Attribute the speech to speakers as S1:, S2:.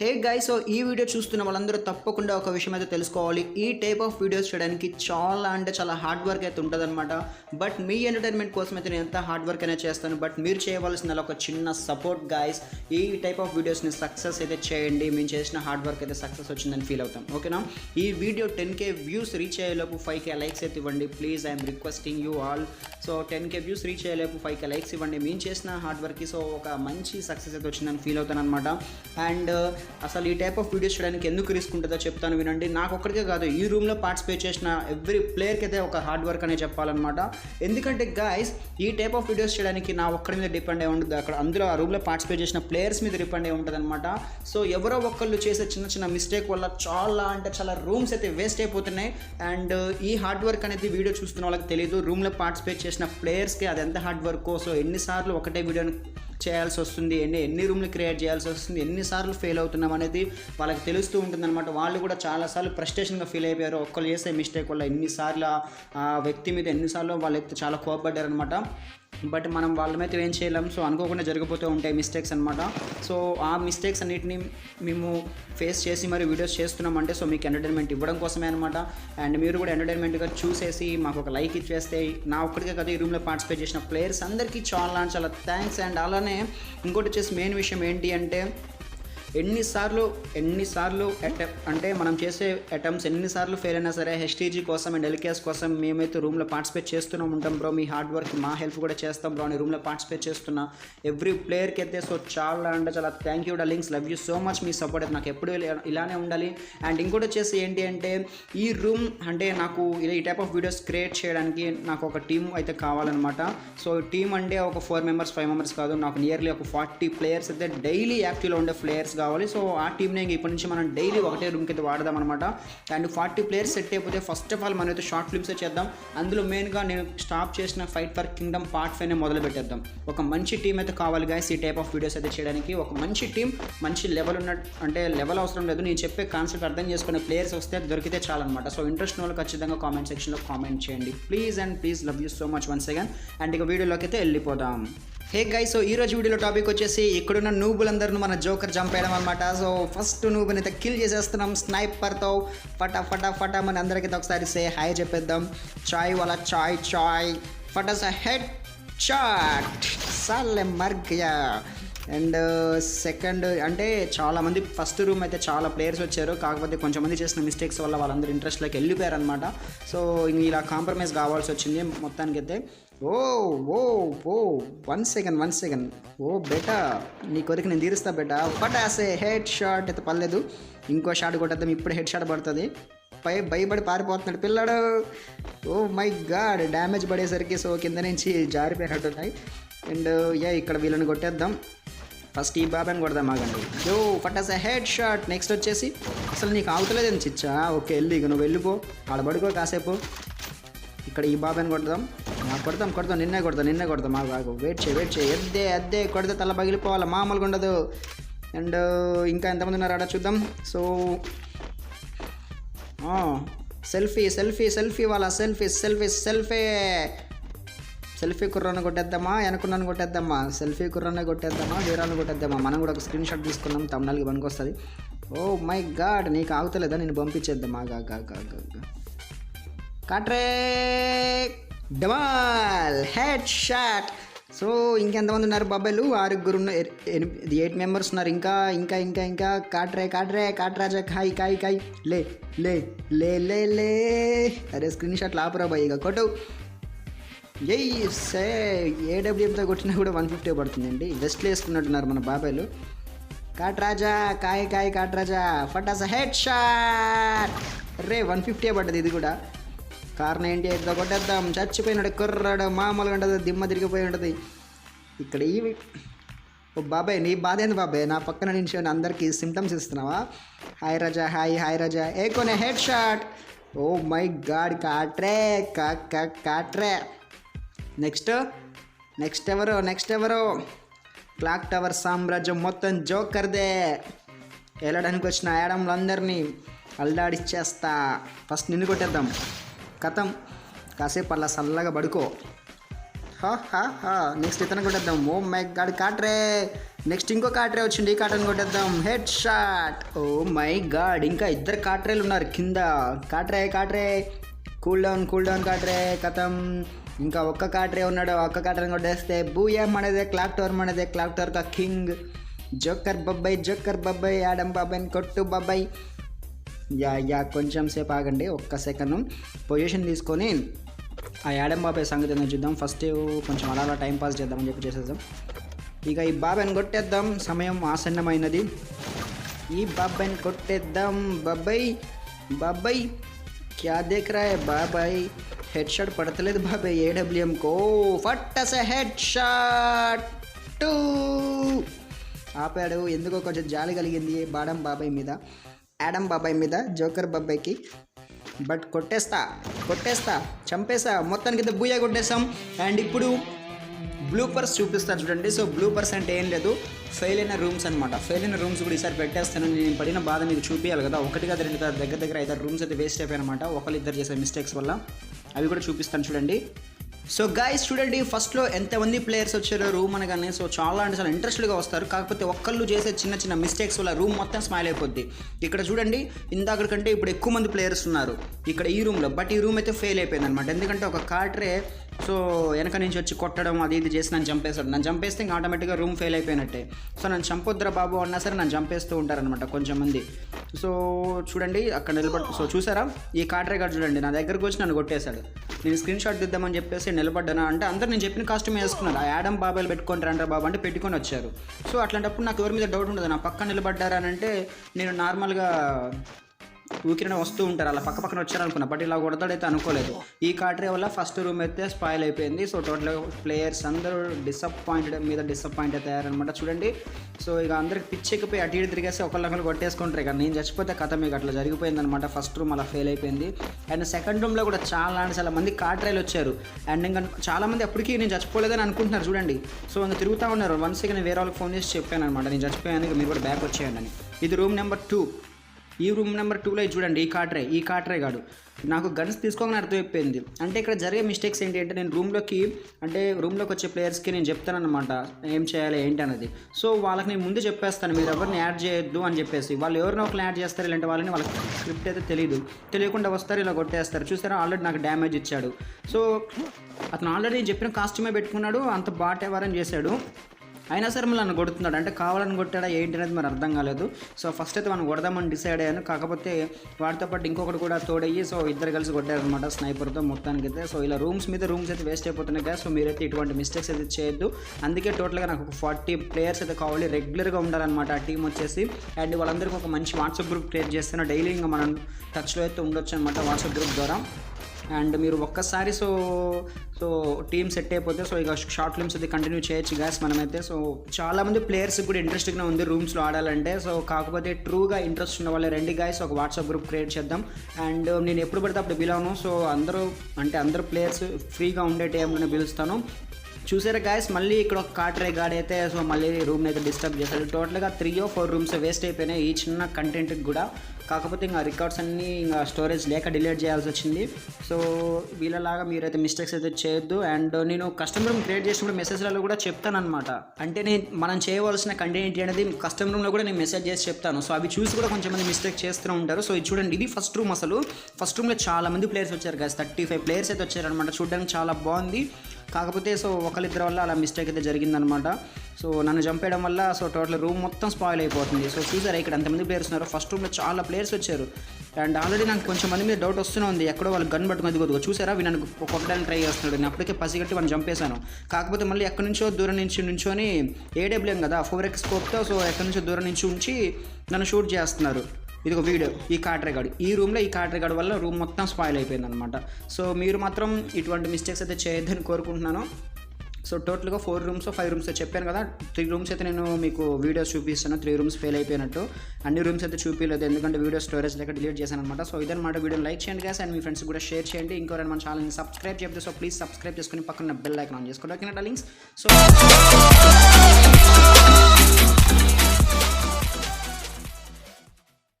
S1: హే guy so ఈ video చూస్తున్న వాళ్ళందరూ తప్పకుండా ఒక విషయం అయితే తెలుసుకోవాలి. ఈ టైప్ ఆఫ్ వీడియోస్ చేయడానికి చాలా అంటే చాలా హార్డ్ వర్క్ అయితే ఉంటుందన్నమాట. బట్ మీ ఎంటర్టైన్మెంట్ కోసం అయితే నేను ఎంత హార్డ్ వర్క్ అయినా చేస్తాను. బట్ మీరు చేయవలసిన ఒక చిన్న సపోర్ట్ గాయస్ ఈ టైప్ ఆఫ్ వీడియోస్ని సక్సెస్ అయితే చేయండి. మేము చేసిన హార్డ్ వర్క్ అయితే సక్సెస్ వచ్చిందని ఫీల్ అవుతాం. ఓకేనా ఈ video ten K views reach అయ్యేలోపు ఫైవ్ కే లైక్స్ అయితే ఇవ్వండి. Please I'm requesting you all so ten K views reach అయ్యేలోపు ఫైవ్ కే లైక్స్ ఇవ్వండి. మేము చేసిన హార్డ్ వర్క్కి సో ఒక మంచి సక్సెస్ అయితే వచ్చిందని ఫీల్ అవుతాను అనమాట అండ్ అసలు ఈ టైప్ ఆఫ్ వీడియోస్ చేయడానికి ఎందుకు రిస్క్ ఉంటుందో చెప్తాను వినండి. నాకు ఒక్కడికే కాదు ఈ రూమ్లో పార్టిసిపేట్ చేసిన ఎవ్రీ ప్లేయర్కి అయితే ఒక హార్డ్ వర్క్ అనే చెప్పాలన్నమాట. ఎందుకంటే గాయస్ ఈ టైప్ ఆఫ్ వీడియోస్ చేయడానికి నా ఒక్కడి మీద డిపెండ్ అయి ఉంటుంది అక్కడ అందులో ఆ రూమ్లో పార్టిసిపేట్ చేసిన ప్లేయర్స్ మీద డిపెండ్ అయి ఉంటుంది అనమాట సో ఎవరో ఒక్కళ్ళు చేసే చిన్న చిన్న మిస్టేక్ వల్ల చాలా అంటే చాలా రూమ్స్ అయితే వేస్ట్ అయిపోతున్నాయి. అండ్ ఈ హార్డ్ వర్క్ అనేది వీడియో చూస్తున్న వాళ్ళకి తెలియదు రూమ్లో పార్టిసిపేట్ చేసిన ప్లేయర్స్కి అది ఎంత హార్డ్ వర్క్ సో ఎన్నిసార్లు ఒకటే వీడియోని చేయాల్సి వస్తుంది ఎన్ని ఎన్ని రూమ్లు క్రియేట్ చేయాల్సి వస్తుంది ఎన్నిసార్లు ఫెయిల్ అవుతున్నాం అనేది వాళ్ళకి తెలుస్తూ ఉంటుందన్నమాట. వాళ్ళు కూడా చాలాసార్లు ఫ్రస్ట్రేషన్గా ఫీల్ అయిపోయారు. ఒక్కరు చేసే మిస్టేక్ వల్ల ఎన్నిసార్లు ఆ- వ్యక్తి మీద ఎన్నిసార్లు వాళ్ళు చాలా కోపడ్డారనమాట బట్ మనం వాళ్ళ మీద ఏం చేయలేం. సో అనుకోకుండా జరిగిపోతూ ఉంటాయి మిస్టేక్స్ అనమాట సో ఆ మిస్టేక్స్ అన్నిటిని మేము ఫేస్ చేసి మరి వీడియోస్ చేస్తున్నామంటే సో మీకు ఎంటర్టైన్మెంట్ ఇవ్వడం కోసమే అనమాట అండ్ మీరు కూడా ఎంటర్టైన్మెంట్గా చూసేసి మాకు ఒక లైక్ ఇచ్చేస్తే నా ఒక్కడికే కదా ఈ రూమ్లో పార్టిసిపేట్ చేసిన ప్లేయర్స్ అందరికీ చాలా చాలా థ్యాంక్స్ అండ్ అలానే ఇంకోటి వచ్చేసి మెయిన్ విషయం ఏంటి అంటే ఎన్నిసార్లు ఎన్నిసార్లు అంటే మనం చేసే అటెంప్ట్స్ ఎన్నిసార్లు ఫెయిల్ అయినా సరే హెచ్టీజీ కోసం అండ్ ఎల్కేఎస్ కోసం మేమైతే రూమ్లో పార్టిసిపేట్ చేస్తూనే ఉంటాం బ్రో మీ హార్డ్ వర్క్ మా హెల్ప్ కూడా చేస్తాం బ్రో అని రూమ్లో పార్టిసిపేట్ చేస్తున్నా. ఎవ్రీ ప్లేయర్కి అయితే సో చాలా అంటే చాలా thank you links love you so much me support అయితే నాకు ఎప్పుడు ఇలానే ఉండాలి. అండ్ ఇంకోటి వచ్చేసి ఏంటి అంటే ఈ రూమ్ అంటే నాకు ఈ టైప్ ఆఫ్ వీడియోస్ క్రియేట్ చేయడానికి నాకు ఒక టీం అయితే కావాలన్నమాట. సో టీం అంటే ఒక ఫోర్ మెంబర్స్ ఫైవ్ మెంబర్స్ కాదు. నాకు నియర్లీ ఒక ఫార్టీ ప్లేయర్స్ అయితే డైలీ యాక్టివ్లో ఉండే ప్లేయర్స్ కావాలి. సో ఆ టీంని ఇప్పటి నుంచి మనం డైలీ ఒకటే రూమ్కి అయితే వాడదాం అనమాట అండ్ ఫార్టీ ప్లేయర్స్ సెట్ అయిపోతే ఫస్ట్ ఆఫ్ ఆల్ మనం అయితే షార్ట్ ఫిల్మ్స్ చేద్దాం. అందులో మెయిన్గా నేను స్టాప్ చేసిన fight for kingdom part five మొదలు పెట్టేద్దాం. ఒక మంచి టీం అయితే కావాలి గాయస్ ఈ టైప్ ఆఫ్ వీడియోస్ అయితే చేయడానికి. ఒక మంచి టీం మంచి లెవెల్ ఉన్న అంటే లెవెల్ అవసరం లేదు. నేను చెప్పే కాన్సెప్ట్ అర్థం చేసుకునే ప్లేయర్స్ వస్తే దొరికితే చాలన్నమాట. సో ఇంట్రెస్ట్ ఉన్న వాళ్ళు ఖచ్చితంగా కామెంట్ సెక్షన్లో కామెంట్ చేయండి. Please and please love you so much once again and ఇక వీడియోలోకి అయితే వెళ్ళిపోదాం. హే గై సో ఈ రోజు వీడియోలో టాపిక్ వచ్చేసి ఇక్కడున్న నూబులందరిని మన జోకర్ చంపేయడం అనమాట సో ఫస్ట్ నూబుని అయితే కిల్ చేసేస్తున్నాం. స్నైపర్తో ఫటా ఫటా ఫటా మన అందరికీ ఒకసారి సే హాయ్ చెప్పేద్దాం. చాయ్ వాళ్ళ చాయ్ చాయ్ ఫటస్ హెడ్ చాట్ సాలే మర్గయా అండ్ uh, సెకండ్ అంటే చాలామంది ఫస్ట్ రూమ్ అయితే చాలా ప్లేయర్స్ వచ్చారు. కాకపోతే కొంచెం మంది చేసిన మిస్టేక్స్ వల్ల వాళ్ళందరూ ఇంట్రెస్ట్లోకి వెళ్ళిపోయారు అనమాట సో ఇలా కాంప్రమైజ్ కావాల్సి వచ్చింది మొత్తానికి అయితే ఓ ఓ ఓ one second one second oh బెటా నీ కొరికి నేను తీరుస్తా బెటా. బట్ ఏ హెడ్ షాట్ అయితే పర్లేదు. ఇంకో షాట్ కొట్టేద్దాం ఇప్పుడు హెడ్ షాట్ పడుతుంది. పై భయపడి పారిపోతున్నాడు పిల్లాడు. ఓ మై గాడ్ డ్యామేజ్ పడేసరికి సో కింద నుంచి జారిపోయినట్టున్నాయి అండ్ యా ఇక్కడ వీళ్ళని కొట్టేద్దాం. ఫస్ట్ ఈ బాబాని కొడదాం ఆగండి. యో పట్టాస హెడ్ షాట్. నెక్స్ట్ వచ్చేసి అసలు నీకు ఆగుతలేదు చిచ్చా? ఓకే వెళ్ళి ఇక నువ్వు వెళ్ళిపో. ఆడ పడుకో కాసేపు. ఇక్కడ ఈ బాబాని కొడదాం. కొడతాం కొడతాం నిన్నే కొడతాం నిన్నే కొడతాం మాకు ఆగు. వెయిట్ చేయి వెయిట్ చేయి. ఎద్దే అద్దే కొడితే తల పగిలిపోవాలి? మామూలుగా ఉండదు. అండ్ ఇంకా ఎంతమంది ఉన్నారు ఆడ చూద్దాం. సో సెల్ఫీ సెల్ఫీ సెల్ఫీ వాళ్ళ సెల్ఫీ సెల్ఫీ సెల్ఫీ. సెల్ఫీ కుర్రాన్ని కొట్టేద్దామా వెనకున్నాను కొట్టేద్దామా? సెల్ఫీ కుర్రాన్ని కొట్టేద్దామా వీరాన్ని కొట్టేద్దామా? మనం కూడా ఒక స్క్రీన్ షాట్ తీసుకున్నాం తమిళకి పనికొస్తుంది. ఓ మై గాడ్ నీకు ఆగుతలేదా? నేను పంపించేద్దాం. ఆగా ఆగా కాట్రే డమాల్ హెడ్ షాట్ సో ఇంకెంతమంది ఉన్నారు బాబాయ్లు ఆరుగురు ఎనిమిది ఎయిట్ మెంబర్స్ ఉన్నారు. ఇంకా ఇంకా ఇంకా ఇంకా. కాట్రే కాట్రే కాట్రాజా కాయ్ కాయ్ కాయ్ లే లే లే లే. లే అరే స్క్రీన్ షాట్ లాపరా బాయ్ ఇక కొట్టు. ఏ సే ఏడబ్ల్యూఎంతో కొట్టినా కూడా వన్ ఫిఫ్టీ పడుతుందండి. వెస్ట్లు వేసుకున్నట్టున్నారు మన బాబాయ్లు. కాట్రాజా కాయ్ కాయ్ కాట్రాజా ఫటాస హెడ్ షాట్. రే వన్ ఫిఫ్టీ పడ్డది ఇది కూడా. కారణం ఏంటి ఎట్లా కొట్టేద్దాం. చచ్చిపోయినాడు కుర్రాడు మామూలుగా ఉండదు దిమ్మ తిరిగిపోయి ఉంటుంది. ఇక్కడ ఈ ఓ బాబాయ్ నీ బాధ ఏంది బాబాయ్? నా పక్కన నుంచి అందరికీ సిమ్టమ్స్ ఇస్తున్నావా? Hi Raja hi hi Raja ఏ కొనే head shot oh my god కాట్రే కా కాట్రే. నెక్స్ట్ నెక్స్ట్ ఎవరు నెక్స్ట్ ఎవరు? క్లాక్ టవర్ సామ్రాజ్యం మొత్తం జోకర్దే. వెళ్ళడానికి వచ్చిన యాడమ్లందరినీ అల్లాడిచ్చేస్తా. ఫస్ట్ నిన్ను కొట్టేద్దాం. కథం కాసేపు అలా చల్లగా పడుకో. హా హా హా. నెక్స్ట్ ఇతను కొట్టేద్దాం. ఓ మై గాడ్ కాట్రే. నెక్స్ట్ ఇంకో కాట్రే వచ్చింది. ఈ కాటన్ కొట్టేద్దాం. Head shot. Oh my god ఇంకా ఇద్దరు కాట్రేలు ఉన్నారు కింద. కాట్రే కాట్రే. కూల్ డౌన్ కూల్ డౌన్ కాట్రే. కథం ఇంకా ఒక్క కాట్రే ఉన్నాడు ఒక్క కాట్రని కొట్టేస్తే బూయం అనేదే క్లాక్ టవర్ మనదే క్లాక్ టవర్ కా కింగ్. జోకర్ బొబ్బాయి జోకర్ బొబ్బాయి ఆడం బాబాయ్ కొట్టు బాబాయ్ యా యా కొంచెం సేపు ఆగండి ఒక్క సెకండ్. పొజిషన్ తీసుకొని ఆ యాడమ్ బాబాయ్ సంగతి ఏదో చూద్దాం. ఫస్ట్ కొంచెం అలా అలా టైం పాస్ చేద్దామని చెప్పి చేసేద్దాం. ఇక ఈ బాబాయ్ని కొట్టేద్దాం సమయం ఆసన్నమైనది. ఈ బాబాయ్ని కొట్టేద్దాం బాబాయ్ బాబాయ్ క్యా దేఖ్ రా బాబాయ్ హెడ్ షాట్ పడతలేదు బాబాయ్ ఏడబ్ల్యూఎం కో ఫట్టస హెడ్ షాట్ టూ ఆపాడు ఎందుకో కొంచెం జాలి కలిగింది బాడం బాబాయ్ మీద యాడమ్ బాబాయ్ మీద జోకర్ బాబాయ్కి బట్ కొట్టేస్తా కొట్టేస్తా చంపేస్తా మొత్తానికి అయితే బూయా కొట్టేస్తాం అండ్ ఇప్పుడు బ్లూపర్స్ చూపిస్తారు చూడండి. సో బ్లూపర్స్ అంటే ఏం లేదు ఫెయిల్ అయిన రూమ్స్ అనమాట ఫెయిల్ అయిన రూమ్స్ కూడా ఈసారి పెట్టేస్తాను నేను పడిన బాధ మీకు చూపించాలి కదా. ఒకటి కదా రెండు కదా దగ్గర దగ్గర ఐదారు రూమ్స్ అయితే వేస్ట్ అయిపోయినమాట ఒకళ్ళు ఇద్దరు చేసే మిస్టేక్స్ వల్ల. అవి కూడా చూపిస్తాను చూడండి. సో గాయస్ చూడండి ఫస్ట్లో ఎంతమంది ప్లేయర్స్ వచ్చారో రూమ్ అనగానే సో చాలా అంటే చాలా ఇంట్రెస్ట్గా వస్తారు. కాకపోతే ఒక్కళ్ళు చేసే చిన్న చిన్న మిస్టేక్స్ వల్ల రూమ్ మొత్తం స్మైల్ అయిపోద్ది. ఇక్కడ చూడండి ఇందాక కంటే ఇప్పుడు ఎక్కువ మంది ప్లేయర్స్ ఉన్నారు. ఇక్కడ ఈ రూమ్లో బట్ ఈ రూమ్ అయితే ఫెయిల్ అయిపోయింది అనమాట ఎందుకంటే ఒక కార్టరే సో వెనక నుంచి వచ్చి కొట్టడం అది ఇది చేసి నన్ను చంపేస్తాడు. నన్ను చంపేస్తే ఇంకా ఆటోమేటిక్గా రూమ్ ఫెయిల్ అయిపోయినట్టే. సో నన్ను చంపొద్దురా బాబు అన్నా సరే నన్ను చంపేస్తూ ఉంటారనమాట కొంచెం మంది సో చూడండి అక్కడ నిలబడి సో చూసారా? ఈ కాట్రే గారు చూడండి నా దగ్గరకు వచ్చి నన్ను కొట్టేశాడు. నేను స్క్రీన్ షాట్ దిద్దామని చెప్పేసి నిలబడ్డాను అంటే అందరు నేను చెప్పిన కాస్ట్యూమ్ వేసుకున్నారు ఆ యాడమ్ బాబాయ్ పెట్టుకొని రండ్రా బాబు అంటే పెట్టుకొని వచ్చారు. సో అట్లాంటప్పుడు నాకు ఎవరి మీద డౌట్ ఉండదు. నా పక్కన నిలబడ్డారా అంటే నేను నార్మల్గా ఊకిరిన వస్తూ ఉంటారు. అలా పక్క పక్కన వచ్చారనుకున్నా బట్ ఇలా కొడతాడైతే అనుకోలేదు. ఈ కాటరీ వల్ల ఫస్ట్ రూమ్ అయితే స్పాయిల్ అయిపోయింది. సో టోటల్ ప్లేయర్స్ అందరూ డిసప్పాయింటెడ్ మీద డిసప్పాయింట్ అయితే అయ్యారనమాట చూడండి. సో ఇక అందరికి పిచ్చెక్కిపోయి అటు ఇటు తిరిగేసి ఒకళ్ళొకరు కొట్టేసుకుంటారు. ఇక నేను చచ్చిపోతే కథ మీకు అట్లా జరిగిపోయిందనమాట ఫస్ట్ రూమ్ అలా ఫెయిల్ అయిపోయింది. అండ్ సెకండ్ రూమ్లో కూడా చాలా అంటే చాలా మంది కాట్రేలు వచ్చారు. అండ్ ఇంకా చాలామంది అప్పటికీ నేను చచ్చిపోలేదని అనుకుంటున్నారు. చూడండి. సో ఇంకా తిరుగుతూ ఉన్నారు. వన్స్ ఇక నేను వేరే వాళ్ళకి ఫోన్ చేసి చెప్పాను అనమాట నేను చచ్చిపోయాను ఇక మీరు కూడా బ్యాక్ వచ్చేయండి అని. ఇది రూమ్ నెంబర్ టూ ఈ రూమ్ నెంబర్ టూలో చూడండి ఈ కాట్రే ఈ కాట్రే గాడు నాకు గన్స్ తీసుకోగానే అర్థమైపోయింది అంటే ఇక్కడ జరిగే మిస్టేక్స్ ఏంటి అంటే నేను రూమ్లోకి అంటే రూమ్లోకి వచ్చే ప్లేయర్స్కి నేను చెప్తానమాట ఏం చేయాలి ఏంటి అన్నది. సో వాళ్ళకి నేను ముందు చెప్పేస్తాను మీరు ఎవరిని యాడ్ చేయొద్దు అని చెప్పేసి. వాళ్ళు ఎవరినో ఒకరిని యాడ్ చేస్తారు ఇలాంటి వాళ్ళని వాళ్ళకి స్క్రిప్ట్ అయితే తెలియదు తెలియకుండా వస్తారు ఇలా కొట్టేస్తారు. చూసారా ఆల్రెడీ నాకు డ్యామేజ్ ఇచ్చాడు. సో అతను ఆల్రెడీ చెప్పిన కాస్ట్యూమే పెట్టుకున్నాడు అంత బాట్ ఎవరని చేశాడు. అయినా సరే మళ్ళీ నన్ను కొడుతున్నాడు. అంటే కావాలని కొట్టాడా ఏంటి అనేది మరి అర్థం కాలేదు. సో ఫస్ట్ అయితే మనం కొడదామని డిసైడ్ అయ్యాను. కాకపోతే వాటితో పాటు ఇంకొకటి కూడా తోడయ్యి సో ఇద్దరు కలిసి కొట్టారనమాట స్నైపర్తో మొత్తానికి అయితే సో ఇలా రూమ్స్ మీద రూమ్స్ అయితే వేస్ట్ అయిపోతున్నాయి కదా సో మీరైతే ఇటువంటి మిస్టేక్స్ అయితే చేయొద్దు. అందుకే టోటల్గా నాకు ఒక ఫార్టీ ప్లేయర్స్ అయితే కావాలి. రెగ్యులర్గా ఉండాలన్నమాట. ఆ టీం వచ్చేసి అండ్ వాళ్ళందరికీ ఒక మంచి వాట్సాప్ గ్రూప్ క్రియేట్ చేస్తున్నా డైలీ ఇంకా మనం టచ్లో అయితే ఉండొచ్చు అనమాట వాట్సాప్ గ్రూప్ ద్వారా. అండ్ మీరు ఒక్కసారి సో సో టీమ్ సెట్ అయిపోతే సో ఇక షార్ట్ ఫిల్మ్స్ అది కంటిన్యూ చేయొచ్చు గ్యాస్ మనమైతే. సో చాలామంది ప్లేయర్స్ కూడా ఇంట్రెస్టింగ్గా ఉంది రూమ్స్లో ఆడాలంటే. సో కాకపోతే ట్రూగా ఇంట్రెస్ట్ ఉన్న వాళ్ళు రెండు గాయస్ ఒక వాట్సాప్ గ్రూప్ క్రియేట్ చేద్దాం. అండ్ నేను ఎప్పుడు పడితే అప్పుడు పిలవను. సో అందరూ అంటే అందరు ప్లేయర్స్ ఫ్రీగా ఉండే టైంలోనే పిలుస్తాను. చూసారా గాయస్ మళ్ళీ ఇక్కడ ఒక కాటరే గాడ్ అయితే సో మళ్ళీ రూమ్ అయితే డిస్టర్బ్ చేశాడు. టోటల్గా త్రీ ఓ ఫోర్ రూమ్స్ వేస్ట్ అయిపోయినాయి ఈ చిన్న కంటెంట్కి కూడా. కాకపోతే ఇంకా రికార్డ్స్ అన్నీ ఇంకా స్టోరేజ్ లేక డిలీట్ చేయాల్సి వచ్చింది. సో వీళ్ళలాగా మీరైతే మిస్టేక్స్ అయితే చేయొద్దు. అండ్ నేను కస్టమర్ రూమ్ క్రియేట్ చేసినప్పుడు మెసేజ్లలో కూడా చెప్తాను అనమాట అంటే నేను మనం చేయవలసిన కంటెంట్ అనేది కస్టమర్ రూమ్లో కూడా నేను మెసేజ్ చేసి చెప్తాను. సో అవి చూసి కూడా కొంచెం మంది మిస్టేక్ చేస్తూ ఉంటారు. సో ఇది చూడండి ఇది ఫస్ట్ రూమ్ అసలు. ఫస్ట్ రూమ్లో చాలా మంది ప్లేయర్స్ వచ్చారు కదా థర్టీ ఫైవ్ ప్లేయర్స్ అయితే వచ్చారనమాట చూడడానికి చాలా బాగుంది. కాకపోతే సో ఒకరిద్దరి వల్ల అలా మిస్టేక్ అయితే జరిగిందనమాట సో నన్ను చంపేయడం వల్ల సో టోటల్ రూమ్ మొత్తం స్పాయిల్ అయిపోతుంది. సో చూసారా ఇక్కడ ఎంతమంది ప్లేయర్స్ ఉన్నారు? ఫస్ట్ రూమ్లో చాలా ప్లేయర్స్ వచ్చారు. అండ్ ఆల్రెడీ నాకు కొంచెం మంది మీద డౌట్ వస్తూనే ఉంది. ఎక్కడో వాళ్ళు గన్ పట్టుకుని కొద్దిగా చూసారా? అవి నన్ను కొట్టడానికి ట్రై చేస్తున్నాడు. నేను అప్పటికే పసిగట్టి వాళ్ళని చంపేశాను. కాకపోతే మళ్ళీ ఎక్కడి నుంచో దూరం నుంచి నుంచొని ఏడబ్ల్యూఎం కదా? ఫోర్ ఎక్స్ స్కోప్తో సో ఎక్కడి నుంచో దూరం నుంచి ఉంచి నన్ను షూట్ చేస్తున్నారు. ఇది ఒక వీడియో ఈ కాట్రేగాడు ఈ రూమ్లో ఈ కాట్రేగాడు వల్ల రూమ్ మొత్తం స్పాయిల్ అయిపోయింది అనమాట సో మీరు మాత్రం ఇటువంటి మిస్టేక్స్ అయితే చేయొద్దని కోరుకుంటున్నాను. సో టోటల్గా ఫోర్ రూమ్స్ ఫైవ్ రూమ్స్ చెప్పాను కదా. త్రీ రూమ్స్ అయితే నేను మీకు వీడియోస్ చూపిస్తాను. త్రీ రూమ్స్ ఫెయిల్ అయిపోయినట్టు. అన్ని రూమ్స్ అయితే చూపించలేదు ఎందుకంటే వీడియో స్టోరేజ్ లేక డిలీట్ చేశాను అనమాట సో ఇదన్నమాట వీడియో. లైక్ చేయండి గ్యాస్ అండ్ మీ ఫ్రెండ్స్ కూడా షేర్ చేయండి. ఇంకోరైనా మన ఛానల్ని సబ్స్క్రైబ్ చెప్తే సో ప్లీజ్ సబ్స్క్రైబ్ చేసుకుని పక్కన బెల్ ఐకాన్ ఆన్ చేసుకోండి. ఓకేనా లింక్స్? సో